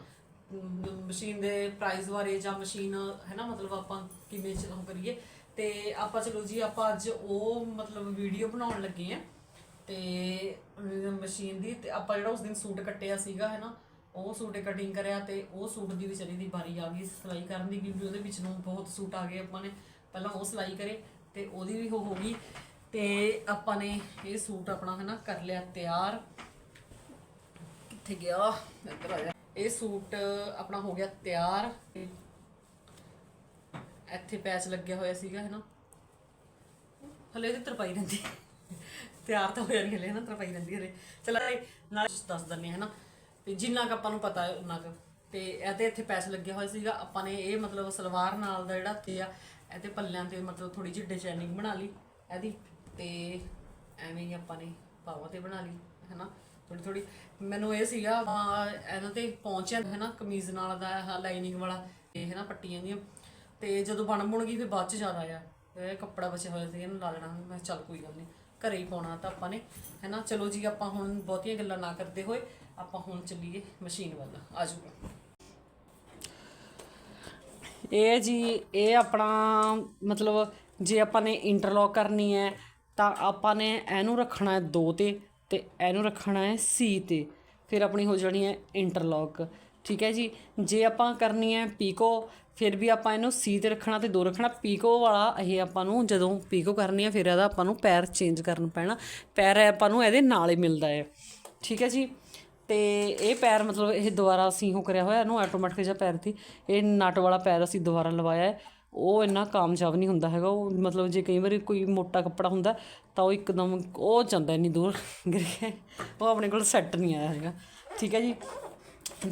A: ਮਸ਼ੀਨ ਦੇ ਪ੍ਰਾਈਸ ਬਾਰੇ ਜਾਂ ਮਸ਼ੀਨ ਹੈ ਨਾ ਮਤਲਬ ਆਪਾਂ ਕਿਵੇਂ ਚ ਉਹ ਕਰੀਏ। ਤੇ ਆਪਾਂ, ਚਲੋ ਜੀ, ਆਪਾਂ ਅੱਜ ਉਹ ਮਤਲਬ ਵੀਡੀਓ ਬਣਾਉਣ ਲੱਗੇ ਆ। ਤੇ ਮਸ਼ੀਨ ਦੀ ਤੇ ਆਪਾਂ ਜਿਹੜਾ ਉਸ ਦਿਨ ਸੂਟ ਕੱਟਿਆ ਸੀਗਾ ਹੈ ਨਾ ਉਹ ਸੂਟ ਕਟਿੰਗ ਕਰਿਆ ਤੇ ਉਹ ਸੂਟ ਦੀ ਵਿਚਾਰੀ ਦੀ ਵਾਰੀ ਆ ਗਈ ਸਿਲਾਈ ਕਰਨ ਦੀ, ਕਿਉਂਕਿ ਉਹਦੇ ਵਿੱਚ ਨੂੰ ਬਹੁਤ ਸੂਟ ਆ ਗਏ ਆਪਾਂ ਨੇ। ਪਹਿਲਾਂ ਉਹ ਸਿਲਾਈ ਕਰੇ ਤੇ ਉਹਦੀ ਵੀ ਉਹ ਹੋ ਗਈ ਤੇ ਆਪਾਂ ਨੇ ਇਹ ਸੂਟ ਆਪਣਾ ਹੈ ਨਾ ਕਰ ਲਿਆ ਤਿਆਰ। ਕਿੱਥੇ ਗਿਆ? ਇੱਧਰ ਆ ਜਾ। ਇਹ ਸੂਟ ਆਪਣਾ ਹੋ ਗਿਆ ਤਿਆਰ। ਇੱਥੇ ਪੈਚ ਲੱਗਿਆ ਹੋਇਆ ਸੀਗਾ ਹੈ ਨਾ ਹਲੇ ਇਹਦੀ ਤਰਪਾਈ ਰਹਿੰਦੀ। ਤਿਆਰ ਤਾਂ ਹੋ ਨਹੀਂ ਹਲੇ ਨਾ ਤਰਪਾਈ ਰਹਿੰਦੀ ਹਲੇ। ਚਲ ਨਾਲ ਦੱਸ ਦਿੰਦੇ ਹਾਂ ਹੈ ਨਾ ਤੇ ਜਿੰਨਾ ਕੁ ਆਪਾਂ ਨੂੰ ਪਤਾ ਹੈ ਉਨਾ ਕੁ। ਤੇ ਇਹਦੇ ਇੱਥੇ ਪੈਚ ਲੱਗਿਆ ਹੋਇਆ ਸੀਗਾ, ਆਪਾਂ ਨੇ ਇਹ ਮਤਲਬ ਸਲਵਾਰ ਨਾਲ ਦਾ ਜਿਹੜਾ ਤੇ ਆ, ਇਹ ਇਹਦੇ ਪੱਲਿਆਂ ਤੇ ਮਤਲਬ ਥੋੜੀ ਜਿਹੀ ਡਿਜ਼ਾਈਨਿੰਗ ਬਣਾ ਲਈ, ਇਹਦੀ। ਤੇ ਐਵੇਂ ਹੀ ਆਪਾਂ ਨੇ ਪਾਵਾਂ ਤੇ ਬਣਾ ਲਈ ਹੈ ਨਾ ਥੋੜੀ ਥੋੜੀ ਮੈਨੂੰ ਇਹ ਸੀਗਾ ਆਪਾਂ ਇਹਨਾਂ ਤੇ ਪਹੁੰਚਿਆ ਹੈ ਨਾ ਕਮੀਜ਼ ਨਾਲ ਦਾ ਆਹ ਲਾਈਨਿੰਗ ਵਾਲਾ ਇਹ ਹੈ ਨਾ ਪੱਟੀਆਂ ਦੀਆਂ। ਤੇ ਜਦੋਂ ਬਣ ਬੁਣ ਗਈ, ਫਿਰ ਬਾਅਦ ਚ ਜ਼ਿਆਦਾ ਆ ਇਹ ਕੱਪੜਾ ਬਚਿਆ ਹੋਇਆ ਸੀ, ਇਹਨੂੰ ਲਾ ਲੈਣਾ। ਮੈਂ ਕਿਹਾ ਚੱਲ ਕੋਈ ਗੱਲ ਨਹੀਂ ਘਰੇ ਹੀ ਪਾਉਣਾ ਤਾਂ ਆਪਾਂ ਨੇ ਹੈ ਨਾ ਚਲੋ ਜੀ, ਆਪਾਂ ਹੁਣ ਬਹੁਤੀਆਂ ਗੱਲਾਂ ਨਾ ਕਰਦੇ ਹੋਏ, ਆਪਾਂ ਹੁਣ ਚੱਲੀਏ ਮਸ਼ੀਨ ਵੱਲ। ਆ ਜਾਊਗਾ ਇਹ ਜੀ, ਇਹ ਆਪਣਾ, ਮਤਲਬ ਜੇ ਆਪਾਂ ਨੇ ਇੰਟਰਲੌਕ ਕਰਨੀ ਹੈ, ਤਾਂ ਆਪਾਂ ਨੇ ਇਹਨੂੰ ਰੱਖਣਾ ਹੈ 2 ਤੇ ਤੇ ਇਹਨੂੰ ਰੱਖਣਾ ਹੈ ਸੀ ਤੇ। ਫਿਰ ਆਪਣੀ ਹੋ ਜਾਣੀ ਹੈ ਇੰਟਰਲੌਕ ਠੀਕ ਹੈ ਜੀ? ਜੇ ਆਪਾਂ ਕਰਨੀ ਹੈ ਪੀਕੋ ਫਿਰ ਵੀ ਆਪਾਂ ਇਹਨੂੰ ਸੀ ਤੇ ਰੱਖਣਾ ਤੇ 2 ਰੱਖਣਾ, ਪੀਕੋ ਵਾਲਾ ਇਹ ਆਪਾਂ ਨੂੰ ਜਦੋਂ ਪੀਕੋ ਕਰਨੀ ਹੈ ਫਿਰ ਇਹਦਾ ਆਪਾਂ ਨੂੰ ਪੈਰ ਚੇਂਜ ਕਰਨ ਪੈਣਾ। ਪੈਰ ਆਪਾਂ ਨੂੰ ਇਹਦੇ ਨਾਲ ਹੀ ਮਿਲਦਾ ਹੈ। ਠੀਕ ਹੈ ਜੀ? ਤੇ ਇਹ ਪੈਰ ਮਤਲਬ ਇਹ ਦੁਬਾਰਾ ਅਸੀਂ ਉਹ ਕਰਿਆ ਹੋਇਆ, ਇਹਨੂੰ ਆਟੋਮੈਟਿਕ ਜਿਹਾ ਪੈਰ ਸੀ ਇਹ ਨਟ ਵਾਲਾ ਪੈਰ ਅਸੀਂ ਦੁਬਾਰਾ ਲਵਾਇਆ ਹੈ। ਉਹ ਇੰਨਾ ਕਾਮਯਾਬ ਨਹੀਂ ਹੁੰਦਾ ਹੈਗਾ। ਉਹ ਮਤਲਬ ਜੇ ਕਈ ਵਾਰੀ ਕੋਈ ਮੋਟਾ ਕੱਪੜਾ ਹੁੰਦਾ, ਤਾਂ ਉਹ ਇੱਕਦਮ ਉਹ ਜਾਂਦਾ ਇੰਨੀ ਦੂਰ ਗਿਰ ਕੇ। ਉਹ ਆਪਣੇ ਕੋਲ ਸੈੱਟ ਨਹੀਂ ਆਇਆ ਹੈਗਾ। ਠੀਕ ਹੈ ਜੀ?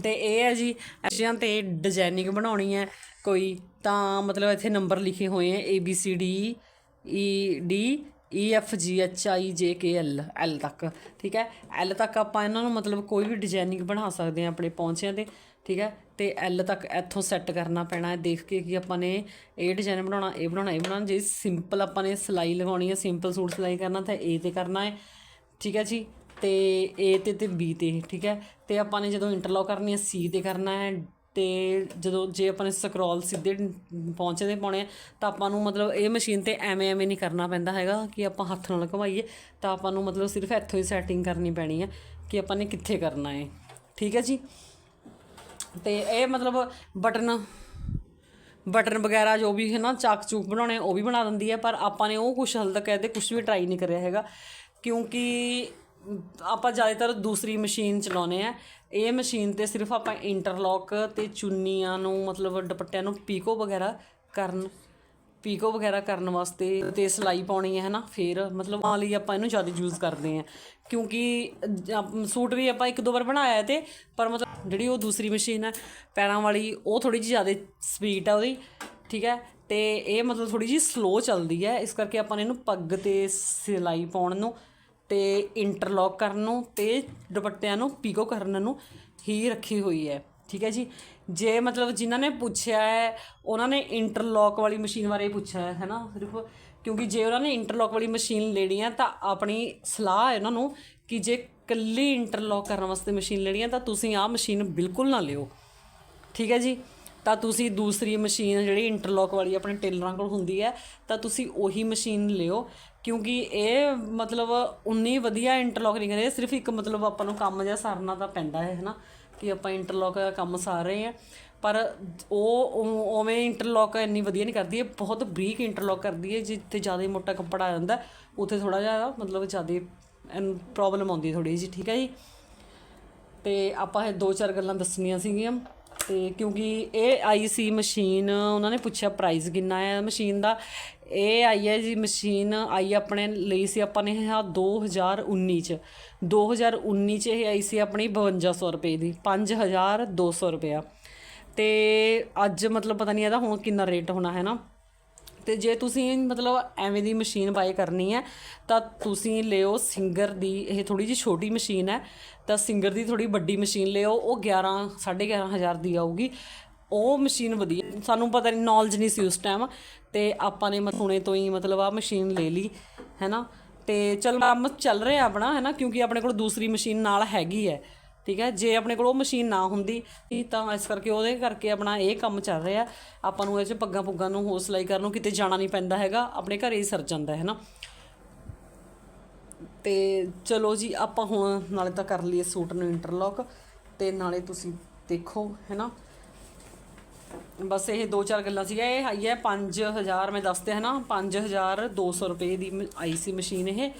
A: ਤੇ ਇਹ ਹੈ ਜੀ ਅਸ਼ਿਆਂ ਤੇ ਡਿਜ਼ਾਈਨਿੰਗ ਬਣਾਉਣੀ ਹੈ। ਕੋਈ ਤਾਂ ਮਤਲਬ ਇੱਥੇ ਨੰਬਰ ਲਿਖੇ ਹੋਏ ਹੈ A, B, C, D E D E F, G, H, I, J, K, L L ਤੱਕ, ਠੀਕ ਹੈ? L ਤੱਕ ਆਪਾਂ ਇਹਨਾਂ ਨੂੰ ਮਤਲਬ ਕੋਈ ਵੀ ਡਿਜ਼ਾਈਨਿੰਗ ਬਣਾ ਸਕਦੇ ਹਾਂ ਆਪਣੇ ਪੌਂਚਿਆਂ ਤੇ, ਠੀਕ ਹੈ? ਤੇ L ਤੱਕ ਇੱਥੋਂ ਸੈੱਟ ਕਰਨਾ ਪੈਣਾ ਹੈ, ਦੇਖ ਕੇ ਕਿ ਆਪਾਂ ਨੇ ਇਹ ਡਿਜ਼ਾਈਨ ਬਣਾਉਣਾ ਇਹ ਬਣਾਉਣਾ ਇਹ ਬਣਾਉਣਾ, ਜੇ ਸਿੰਪਲ ਆਪਾਂ ਨੇ ਸਿਲਾਈ ਲਗਾਉਣੀ ਹੈ ਸਿੰਪਲ ਸੂਟ ਸਿਲਾਈ ਕਰਨਾ ਤਾਂ A ਤੇ ਕਰਨਾ ਹੈ, ਠੀਕ ਹੈ ਜੀ? ਤੇ A ਤੇ ਤੇ B ਤੇ, ਠੀਕ ਹੈ? ਤੇ ਆਪਾਂ ਨੇ ਜਦੋਂ ਇੰਟਰਲੌਕ ਕਰਨੀ ਹੈ, C ਤੇ ਕਰਨਾ ਹੈ ਤੇ ਜਦੋਂ ਜੇ ਆਪਾਂ ਨੇ ਸਕਰੋਲ ਸਿੱਧੇ ਪਹੁੰਚੇ ਦੇ ਪਾਉਣੇ ਆ, ਤਾਂ ਆਪਾਂ ਨੂੰ ਮਤਲਬ ਇਹ ਮਸ਼ੀਨ ਤੇ ਐਵੇਂ ਐਵੇਂ ਨਹੀਂ ਕਰਨਾ ਪੈਂਦਾ ਹੈਗਾ ਕਿ ਆਪਾਂ ਹੱਥ ਨਾਲ ਘੁਮਾਈਏ, ਤਾਂ ਆਪਾਂ ਨੂੰ ਮਤਲਬ ਸਿਰਫ ਇੱਥੋਂ ਹੀ ਸੈਟਿੰਗ ਕਰਨੀ ਪੈਣੀ ਹੈ ਕਿ ਆਪਾਂ ਨੇ ਕਿੱਥੇ ਕਰਨਾ ਹੈ ਠੀਕ ਹੈ ਜੀ? ਤੇ ਇਹ ਮਤਲਬ ਬਟਨ ਬਟਨ ਵਗੈਰਾ ਜੋ ਵੀ ਹੈ ਨਾ ਚਾਕ ਚੂਕ ਬਣਾਉਣੇ ਉਹ ਵੀ ਬਣਾ ਦਿੰਦੀ ਹੈ ਪਰ ਆਪਾਂ ਨੇ ਉਹ ਕੁਛ ਹਾਲੇ ਤੱਕ ਇਹਦੇ ਕੁਝ ਵੀ ਟਰਾਈ ਨਹੀਂ ਕਰਿਆ ਹੈਗਾ, ਕਿਉਂਕਿ ਆਪਾਂ ਜ਼ਿਆਦਾਤਰ ਦੂਸਰੀ ਮਸ਼ੀਨ ਚਲਾਉਨੇ ਆ ਇਹ ਮਸ਼ੀਨ ਤੇ ਸਿਰਫ ਆਪਾਂ ਇੰਟਰਲੌਕ ਤੇ ਚੁੰਨੀਆਂ ਨੂੰ, ਮਤਲਬ ਦੁਪੱਟਿਆਂ ਨੂੰ ਪੀਕੋ ਵਗੈਰਾ ਕਰਨ, ਪੀਕੋ ਵਗੈਰਾ ਕਰਨ ਵਾਸਤੇ ਤੇ ਸਿਲਾਈ ਪਾਉਣੀ ਹੈ ਨਾ ਫਿਰ ਮਤਲਬ ਆ ਲਈ ਆਪਾਂ ਇਹਨੂੰ ਜ਼ਿਆਦਾ ਯੂਜ਼ ਕਰਦੇ ਆ ਕਿਉਂਕਿ ਸੂਟ ਵੀ ਆਪਾਂ ਇੱਕ ਦੋ ਵਾਰ ਬਣਾਇਆ ਹੈ ਤੇ, ਪਰ ਮਤਲਬ ਜਿਹੜੀ ਉਹ ਦੂਸਰੀ ਮਸ਼ੀਨ ਹੈ, ਪੈਰਾਂ ਵਾਲੀ, ਉਹ ਥੋੜੀ ਜਿਹੀ ਜ਼ਿਆਦਾ ਸਪੀਡ ਆ ਉਹਦੀ, ਠੀਕ ਹੈ? ਤੇ ਇਹ ਮਤਲਬ ਥੋੜੀ ਜਿਹੀ ਸਲੋ ਚੱਲਦੀ ਹੈ, ਇਸ ਕਰਕੇ ਆਪਾਂ ਨੇ ਇਹਨੂੰ ਪੱਗ ਤੇ ਸਿਲਾਈ ਪਾਉਣ ਨੂੰ ਤੇ ਇੰਟਰਲੌਕ ਕਰਨ ਨੂੰ ਤੇ ਦੁਪੱਟਿਆਂ ਨੂੰ ਪੀਕੋ ਕਰਨ ਨੂੰ ਹੀ ਰੱਖੀ ਹੋਈ ਹੈ। ਠੀਕ ਹੈ ਜੀ? ਜੇ ਮਤਲਬ ਜਿਨ੍ਹਾਂ ਨੇ ਪੁੱਛਿਆ ਹੈ, ਉਹਨਾਂ ਨੇ ਇੰਟਰਲੌਕ ਵਾਲੀ ਮਸ਼ੀਨ ਬਾਰੇ ਪੁੱਛਿਆ ਹੈ, ਹੈਨਾ? ਸਿਰਫ ਕਿਉਂਕਿ ਜੇ ਉਹਨਾਂ ਨੇ ਇੰਟਰਲੌਕ ਵਾਲੀ ਮਸ਼ੀਨ ਲੈਣੀ ਹੈ, ਤਾਂ ਆਪਣੀ ਸਲਾਹ ਹੈ ਉਹਨਾਂ ਨੂੰ ਕਿ ਜੇ ਕੱਲੀ ਇੰਟਰਲੌਕ ਕਰਨ ਵਾਸਤੇ ਮਸ਼ੀਨ ਲੈਣੀ ਹੈ, ਤਾਂ ਤੁਸੀਂ ਆਹ ਮਸ਼ੀਨ ਬਿਲਕੁਲ ਨਾ ਲਿਓ। ਠੀਕ ਹੈ ਜੀ? ਤਾਂ ਤੁਸੀਂ ਦੂਸਰੀ ਮਸ਼ੀਨ ਜਿਹੜੀ ਇੰਟਰਲੌਕ ਵਾਲੀ ਆਪਣੇ ਟੇਲਰਾਂ ਕੋਲ ਹੁੰਦੀ ਹੈ, ਤਾਂ ਤੁਸੀਂ ਉਹੀ ਮਸ਼ੀਨ ਲਿਓ। ਕਿਉਂਕਿ ਇਹ ਮਤਲਬ ਉਨੀ ਵਧੀਆ ਇੰਟਰਲੋਕ ਨਹੀਂ ਕਰੇ ਸਿਰਫ ਇੱਕ ਮਤਲਬ ਆਪਾਂ ਨੂੰ ਕੰਮ ਜਿਹਾ ਸਰਨਾ ਤਾਂ ਪੈਂਦਾ ਹੈ, ਹਨਾ? ਕਿ ਆਪਾਂ ਇੰਟਰਲੋਕ ਦਾ ਕੰਮ ਸਾਰ ਰਹੇ ਆ ਪਰ ਉਹ ਉਵੇਂ ਇੰਟਰਲੋਕ ਇੰਨੀ ਵਧੀਆ ਨਹੀਂ ਕਰਦੀ। ਇਹ ਬਹੁਤ ਬਰੀਕ ਇੰਟਰਲੋਕ ਕਰਦੀ ਹੈ, ਜਿੱਥੇ ਜ਼ਿਆਦਾ ਮੋਟਾ ਕੱਪੜਾ ਆ ਜਾਂਦਾ। ਉੱਥੇ ਥੋੜਾ ਜਿਹਾ ਮਤਲਬ ਜ਼ਿਆਦਾ ਪ੍ਰੋਬਲਮ ਆਉਂਦੀ ਥੋੜੀ ਜਿਹੀ, ਠੀਕ ਹੈ ਜੀ? ਤੇ ਆਪਾਂ ਇਹ ਦੋ ਚਾਰ ਗੱਲਾਂ ਦੱਸਣੀਆਂ ਸੀਗੀਆਂ। ਤੇ ਕਿਉਂਕਿ ਇਹ ਆਈ ਸੀ ਮਸ਼ੀਨ ਉਹਨਾਂ ਨੇ ਪੁੱਛਿਆ ਪ੍ਰਾਈਸ ਕਿੰਨਾ ਹੈ। ਮਸ਼ੀਨ ਦਾ ਇਹ ਆਈ ਹੈ ਜੀ ਮਸ਼ੀਨ ਆਈ ਆਪਣੇ ਲਈ ਸੀ ਆਪਾਂ ਨੇ ਇਹ 2019 ਚ। 2019 ਚ ਇਹ ਆਈ ਸੀ ਆਪਣੀ 5200 ਰੁਪਏ ਦੀ 5200 ਰੁਪਇਆ। ਤੇ ਅੱਜ ਮਤਲਬ ਪਤਾ ਨਹੀਂ ਇਹਦਾ ਹੁਣ ਕਿੰਨਾ ਰੇਟ ਹੋਣਾ, ਹੈ ਨਾ? ਤੇ ਜੇ ਤੁਸੀਂ ਮਤਲਬ ਐਵੇਂ ਦੀ ਮਸ਼ੀਨ ਬਾਈ ਕਰਨੀ ਹੈ, ਤਾਂ ਤੁਸੀਂ ਲਿਓ ਸਿੰਗਰ ਦੀ, ਇਹ ਥੋੜੀ ਜਿਹੀ ਛੋਟੀ ਮਸ਼ੀਨ ਹੈ। ਤਾਂ ਸਿੰਗਰ ਦੀ ਥੋੜੀ ਵੱਡੀ ਮਸ਼ੀਨ ਲਿਓ, ਉਹ 11 11500 ਹਜ਼ਾਰ ਦੀ ਆਊਗੀ। ਉਹ ਮਸ਼ੀਨ ਵਧੀਆ, ਸਾਨੂੰ ਪਤਾ ਨਹੀਂ ਨੌਲੇਜ ਨਹੀਂ ਸੀ ਉਸ ਟਾਈਮ ਤੇ ਆਪਾਂ ਨੇ ਮਥੂਣੇ ਤੋਂ ਹੀ ਮਤਲਬ ਆ ਮਸ਼ੀਨ ਲੈ ਲਈ, ਹੈਨਾ? ਤੇ ਚਲ ਕੰਮ ਚੱਲ ਰਿਹਾ ਆਪਣਾ, ਹੈਨਾ? ਕਿਉਂਕਿ ਆਪਣੇ ਕੋਲ ਦੂਸਰੀ ਮਸ਼ੀਨ ਨਾਲ ਹੈਗੀ ਹੈ, ਠੀਕ ਹੈ? ਜੇ ਆਪਣੇ ਕੋਲ ਉਹ ਮਸ਼ੀਨ ਨਾ ਹੁੰਦੀ, ਤਾਂ ਇਸ ਕਰਕੇ ਉਹਦੇ ਕਰਕੇ ਆਪਣਾ ਇਹ ਕੰਮ ਚੱਲ ਰਿਹਾ। ਆਪਾਂ ਨੂੰ ਇਹ ਚ ਪੱਗਾਂ ਪੁੱਗਾਂ ਨੂੰ ਹੋ ਸਿਲਾਈ ਕਰਨ ਨੂੰ ਕਿਤੇ ਜਾਣਾ ਨਹੀਂ ਪੈਂਦਾ ਹੈਗਾ, ਆਪਣੇ ਘਰੇ ਹੀ ਸਰ ਜਾਂਦਾ ਹੈ ਨਾ ਤੇ ਚਲੋ ਜੀ, ਆਪਾਂ ਹੁਣ ਨਾਲੇ ਤਾਂ ਕਰ ਲਈਏ ਸੂਟ ਨੂੰ ਇੰਟਰਲੌਕ ਤੇ ਨਾਲੇ ਤੁਸੀਂ ਦੇਖੋ ਹੈ ਨਾ ਬਸ ਇਹ ਦੋ ਚਾਰ ਗੱਲਾਂ ਸੀਗਾ ਇਹ ਆਈ ਹੈ 5000 ਮੈਂ ਦੱਸਦੇ ਹੈ ਨਾ 5200 ਰੁਪਏ ਦੀ ਮ- ਆਈ ਸੀ ਮਸ਼ੀਨ ਇਹ।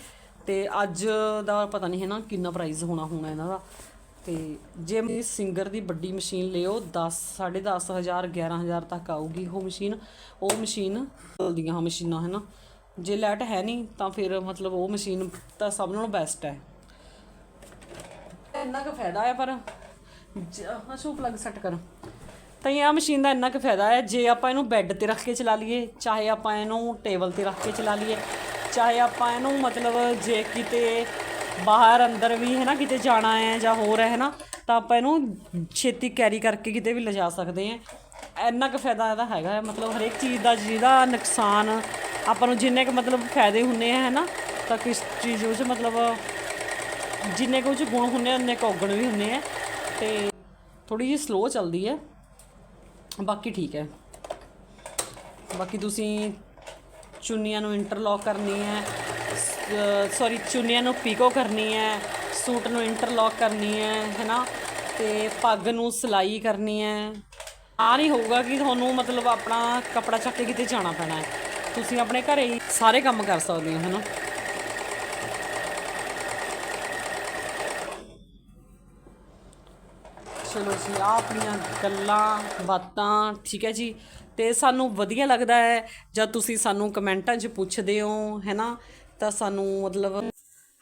A: ਤੇ ਅੱਜ ਦਾ ਪਤਾ ਨਹੀਂ ਹੈ ਨਾ ਕਿੰਨਾ ਪ੍ਰਾਈਸ ਹੋਣਾ ਹੋਣਾ ਇਹਨਾਂ ਦਾ। ਤੇ ਜੇ ਮੈਂ ਸਿੰਗਰ ਦੀ ਵੱਡੀ ਮਸ਼ੀਨ ਲਿਓ 10 10500 11000 ਤੱਕ ਆਊਗੀ ਉਹ ਮਸ਼ੀਨ। ਉਹ ਮਸ਼ੀਨ ਦੀਆਂ ਹਾਂ ਮਸ਼ੀਨਾਂ ਹੈ ਨਾ ਜੇ ਲੈਟ ਹੈ ਨਹੀਂ ਤਾਂ ਫਿਰ ਮਤਲਬ ਉਹ ਮਸ਼ੀਨ ਤਾਂ ਸਭ ਨਾਲੋਂ ਬੈਸਟ ਹੈ। ਇੰਨਾ ਕੁ ਫਾਇਦਾ ਹੈ ਪਰ। ਹਾਂ ਸ਼ੂ ਪਲੱਗ ਸੈੱਟ ਕਰ। ਤਾਂ ਇਹ ਆ ਮਸ਼ੀਨ ਦਾ ਇੰਨਾ ਕੁ ਫਾਇਦਾ ਹੈ, ਜੇ ਆਪਾਂ ਇਹਨੂੰ ਬੈੱਡ ਤੇ ਰੱਖ ਕੇ ਚਲਾ ਲਈਏ, ਚਾਹੇ ਆਪਾਂ ਇਹਨੂੰ ਟੇਬਲ ਤੇ ਰੱਖ ਕੇ ਚਲਾ ਲਈਏ, ਚਾਹੇ ਆਪਾਂ ਇਹਨੂੰ ਮਤਲਬ ਜੇ ਕਿਤੇ ਬਾਹਰ ਅੰਦਰ ਵੀ ਹੈ ਨਾ ਕਿਤੇ ਜਾਣਾ ਹੈ ਜਾਂ ਹੋਰ ਹੈ ਨਾ ਤਾਂ ਆਪਾਂ ਇਹਨੂੰ ਛੇਤੀ ਕੈਰੀ ਕਰਕੇ ਕਿਤੇ ਵੀ ਲਿਜਾ ਸਕਦੇ ਹਾਂ। ਇੰਨਾ ਕੁ ਫਾਇਦਾ ਇਹਦਾ ਹੈਗਾ ਹੈ, ਮਤਲਬ ਹਰੇਕ ਚੀਜ਼ ਦਾ ਜਿਹਦਾ ਨੁਕਸਾਨ ਆਪਾਂ ਨੂੰ ਜਿੰਨੇ ਕੁ ਮਤਲਬ ਫਾਇਦੇ ਹੁੰਨੇ ਆ ਹੈ ਨਾ ਤਾਂ ਕਿਸ ਚੀਜ਼ ਵਿੱਚ ਮਤਲਬ ਜਿੰਨੇ ਕੁ ਉਹ 'ਚ ਗੁਣ ਹੁੰਨੇ ਆ, ਉਨੇ ਕੁ ਔਗਣ ਵੀ ਹੁੰਨੇ ਆ, ਤੇ ਥੋੜੀ ਜਿਹੀ ਸਲੋ ਚੱਲਦੀ ਹੈ। ਬਾਕੀ ਠੀਕ ਹੈ। ਬਾਕੀ ਤੁਸੀਂ ਚੁੰਨੀਆਂ ਨੂੰ ਇੰਟਰਲੌਕ ਕਰਨੀ ਹੈ। ਸੌਰੀ ਚੁੰਨੀਆਂ ਨੂੰ ਪੀਕੋ ਕਰਨੀ ਹੈ। ਸੂਟ ਨੂੰ ਇੰਟਰਲੌਕ ਕਰਨੀ ਹੈ, ਹੈਨਾ? ਤੇ ਪੱਗ ਨੂੰ ਸਿਲਾਈ ਕਰਨੀ ਹੈ। ਆ ਨਹੀਂ ਹੋਊਗਾ ਕਿ ਤੁਹਾਨੂੰ ਮਤਲਬ ਆਪਣਾ ਕੱਪੜਾ ਚੱਕ ਕੇ ਕਿਤੇ ਜਾਣਾ ਪੈਣਾ ਹੈ। ਤੁਸੀਂ ਆਪਣੇ ਘਰੇ ਹੀ ਸਾਰੇ ਕੰਮ ਕਰ ਸਕਦੇ ਹੋ, ਹੈਨਾ? ਚਲੋ ਜੀ ਆਹ ਆਪਣੀਆਂ ਗੱਲਾਂ, ਬਾਤਾਂ, ਠੀਕ ਹੈ ਜੀ? ਤੇ ਸਾਨੂੰ ਵਧੀਆ ਲੱਗਦਾ ਹੈ, ਜਦ ਤੁਸੀਂ ਸਾਨੂੰ ਕਮੈਂਟਾਂ 'ਚ ਪੁੱਛਦੇ ਹੋ ਹੈਨਾ ਤਾਂ ਸਾਨੂੰ ਮਤਲਬ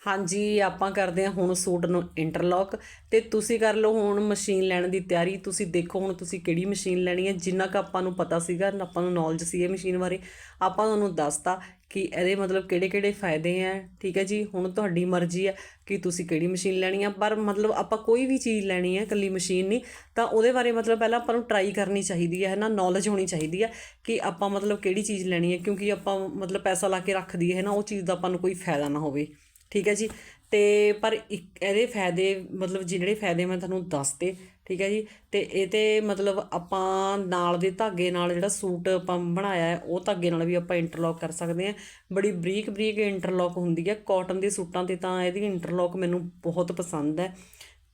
A: ਹਾਂਜੀ, ਆਪਾਂ ਕਰਦੇ ਹਾਂ ਹੁਣ ਸੂਟ ਨੂੰ ਇੰਟਰਲੌਕ ਤੇ ਤੁਸੀਂ ਕਰ ਲਓ ਹੁਣ ਮਸ਼ੀਨ ਲੈਣ ਦੀ ਤਿਆਰੀ। ਤੁਸੀਂ ਦੇਖੋ ਹੁਣ ਤੁਸੀਂ ਕਿਹੜੀ ਮਸ਼ੀਨ ਲੈਣੀ ਹੈ। ਜਿੰਨਾ ਕੁ ਆਪਾਂ ਨੂੰ ਪਤਾ ਸੀਗਾ, ਆਪਾਂ ਨੂੰ ਨੌਲੇਜ ਸੀ ਇਹ ਮਸ਼ੀਨ ਬਾਰੇ, ਆਪਾਂ ਤੁਹਾਨੂੰ ਦੱਸਤਾ ਕਿ ਇਹਦੇ ਮਤਲਬ ਕਿਹੜੇ ਕਿਹੜੇ ਫਾਇਦੇ ਹੈ। ਠੀਕ ਹੈ ਜੀ, ਹੁਣ ਤੁਹਾਡੀ ਮਰਜ਼ੀ ਹੈ ਕਿ ਤੁਸੀਂ ਕਿਹੜੀ ਮਸ਼ੀਨ ਲੈਣੀ ਆ ਪਰ ਮਤਲਬ ਆਪਾਂ ਕੋਈ ਵੀ ਚੀਜ਼ ਲੈਣੀ ਹੈ, ਇਕੱਲੀ ਮਸ਼ੀਨ ਨਹੀਂ, ਤਾਂ ਉਹਦੇ ਬਾਰੇ ਮਤਲਬ ਪਹਿਲਾਂ ਆਪਾਂ ਨੂੰ ਟਰਾਈ ਕਰਨੀ ਚਾਹੀਦੀ ਹੈ ਨਾ? ਨੌਲੇਜ ਹੋਣੀ ਚਾਹੀਦੀ ਹੈ ਕਿ ਆਪਾਂ ਮਤਲਬ ਕਿਹੜੀ ਚੀਜ਼ ਲੈਣੀ ਹੈ। ਕਿਉਂਕਿ ਆਪਾਂ ਮਤਲਬ ਪੈਸਾ ਲਾ ਕੇ ਰੱਖਦੀ ਹੈ ਨਾ? ਉਹ ਚੀਜ਼ ਦਾ ਆਪਾਂ ਨੂੰ ਕੋਈ ਫਾਇਦਾ ਨਾ ਹੋਵੇ। ਠੀਕ ਹੈ ਜੀ? ਤੇ ਪਰ ਇੱਕ ਇਹਦੇ ਫਾਇਦੇ, ਮਤਲਬ ਜਿਹੜੇ ਫਾਇਦੇ ਮੈਂ ਤੁਹਾਨੂੰ ਦੱਸਤੇ, ਠੀਕ ਹੈ ਜੀ? ਤੇ ਇਹ ਤੇ ਮਤਲਬ ਆਪਾਂ ਨਾਲ ਦੇ ਧਾਗੇ ਨਾਲ ਜਿਹੜਾ ਸੂਟ ਆਪਾਂ ਬਣਾਇਆ ਹੈ, ਉਹ ਧਾਗੇ ਨਾਲ ਵੀ ਆਪਾਂ ਇੰਟਰਲੌਕ ਕਰ ਸਕਦੇ ਹਾਂ। ਬੜੀ ਬਰੀਕ ਬਰੀਕ ਇੰਟਰਲੌਕ ਹੁੰਦੀ ਹੈ। ਕਾਟਨ ਦੇ ਸੂਟਾਂ ਤੇ ਤਾਂ ਇਹਦੀ ਇੰਟਰਲੌਕ ਮੈਨੂੰ ਬਹੁਤ ਪਸੰਦ ਹੈ।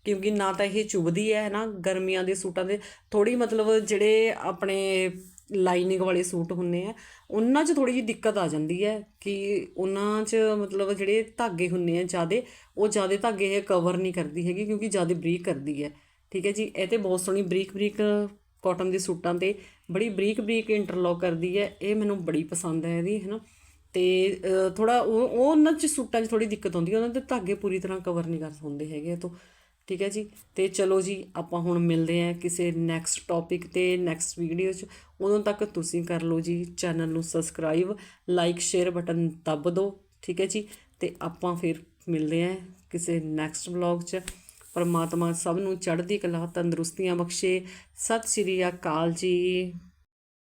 A: ਕਿਉਂਕਿ ਨਾ ਤਾਂ ਇਹ ਚੁਭਦੀ ਹੈ ਨਾ? ਗਰਮੀਆਂ ਦੇ ਸੂਟਾਂ ਦੇ ਥੋੜੀ ਮਤਲਬ ਜਿਹੜੇ ਆਪਣੇ ਲਾਈਨਿੰਗ ਵਾਲੇ ਸੂਟ ਹੁੰਨੇ ਆ, ਉਹਨਾਂ 'ਚ ਥੋੜੀ ਜਿਹੀ ਦਿੱਕਤ ਆ ਜਾਂਦੀ ਹੈ ਕਿ ਉਹਨਾਂ 'ਚ ਮਤਲਬ ਜਿਹੜੇ ਧਾਗੇ ਹੁੰਨੇ ਆ ਜਿਆਦੇ, ਉਹ ਜਿਆਦੇ ਧਾਗੇ ਇਹ ਕਵਰ ਨਹੀਂ ਕਰਦੀ ਹੈਗੀ ਕਿਉਂਕਿ ਜਿਆਦੇ ਬਰੀਕ ਕਰਦੀ ਹੈ। ਠੀਕ ਹੈ ਜੀ, ਇਹ ਤੇ ਬਹੁਤ ਸੋਹਣੀ ਬਰੀਕ ਬਰੀਕ ਕਾਟਨ ਦੇ ਸੂਟਾਂ ਤੇ ਬੜੀ ਬਰੀਕ ਬਰੀਕ ਇੰਟਰਲੌਕ ਕਰਦੀ ਹੈ, ਇਹ ਮੈਨੂੰ ਬੜੀ ਪਸੰਦ ਹੈ ਇਹਦੀ, ਹੈਨਾ। ਤੇ ਥੋੜਾ ਉਹ ਉਹ ਉਹਨਾਂ 'ਚ ਸੂਟਾਂ 'ਚ ਥੋੜੀ ਦਿੱਕਤ ਆਉਂਦੀ ਹੈ, ਉਹਨਾਂ ਦੇ ਧਾਗੇ ਪੂਰੀ ਤਰ੍ਹਾਂ ਕਵਰ ਨਹੀਂ ਕਰ ਹੁੰਦੇ ਹੈਗੇ ਇਹ ਤੋਂ। ਠੀਕ ਹੈ ਜੀ? ਤੇ ਚਲੋ ਜੀ, ਆਪਾਂ ਹੁਣ ਮਿਲਦੇ ਹਾਂ ਕਿਸੇ ਨੈਕਸਟ ਟੌਪਿਕ ਤੇ ਨੈਕਸਟ ਵੀਡੀਓ 'ਚ। ਉਦੋਂ ਤੱਕ ਤੁਸੀਂ ਕਰ ਲਓ ਜੀ ਚੈਨਲ ਨੂੰ ਸਬਸਕ੍ਰਾਈਬ ਲਾਈਕ ਸ਼ੇਅਰ ਬਟਨ ਦੱਬ ਦਿਓ, ਠੀਕ ਹੈ ਜੀ? ਤੇ ਆਪਾਂ ਫਿਰ ਮਿਲਦੇ ਹਾਂ ਕਿਸੇ ਨੈਕਸਟ ਵਲੌਗ 'ਚ। ਪਰਮਾਤਮਾ ਸਭ ਨੂੰ ਚੜ੍ਹਦੀ ਕਲਾ, ਤੰਦਰੁਸਤੀਆਂ ਬਖਸ਼ੇ। ਸਤਿ ਸ਼੍ਰੀ ਅਕਾਲ ਜੀ।